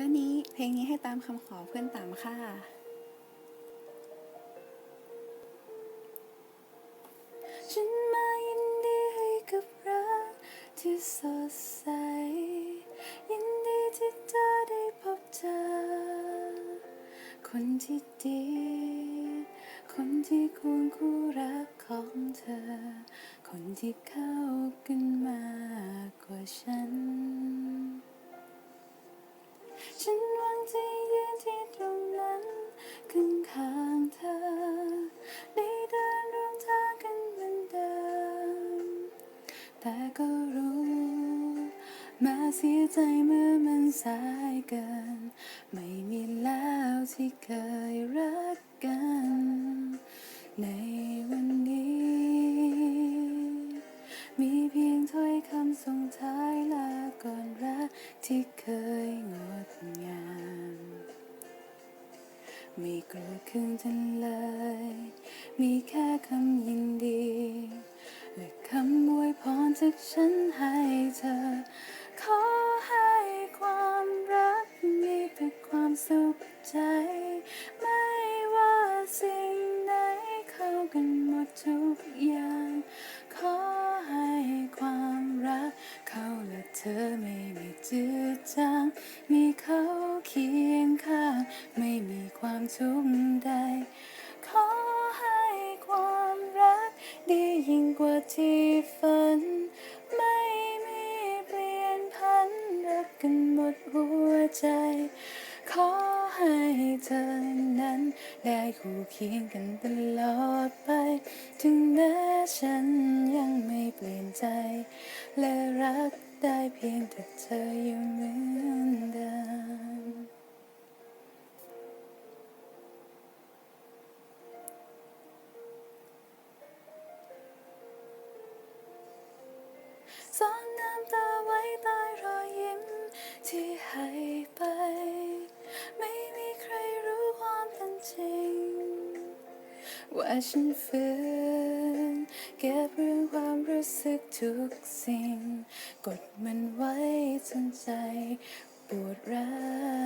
วันนี้เพลงนี้ให้ตามคำขอเพื่อนตามค่ะ ฉันมายินดีให้กับรักที่สดใส ยินดีที่เธอได้พบเจอ คนที่ดี คนที่ควรคู่รักของเธอ คนที่เข้ากันมากกว่าฉัน แต่ก็รู้ มาเสียใจเมื่อมันสายเกิน ไม่มีแล้วที่เคยรักกัน ในวันนี้ มีเพียงถ้อยคำส่งท้ายลาก่อนรักที่เคยงดงาม ไม่กลัวคืนทันเลย มีแค่คำยินดี และคำ จากฉันให้เธอ ขอให้ความรักมีแต่ความสุขใจ ไม่ว่าสิ่งไหนเข้ากันหมดทุกอย่าง ขอให้ความรัก เขาและเธอไม่มีจืดจาง มีเขาเคียงข้าง ไม่มีความทุกข์ใด ขอให้ความรัก ดียิ่งกว่าที่ฝัน ใจ ขอให้เธอนั้น ได้คู่เคียงกันตลอดไป ถึงแม้ฉันยังไม่เปลี่ยนใจ และรักได้เพียงแต่เธออยู่เหมือนเดิมซ่อน ว่าฉันฝืนเก็บเรื่องความรู้สึกทุกสิ่ง กดมันไว้จนใจปวดร้าว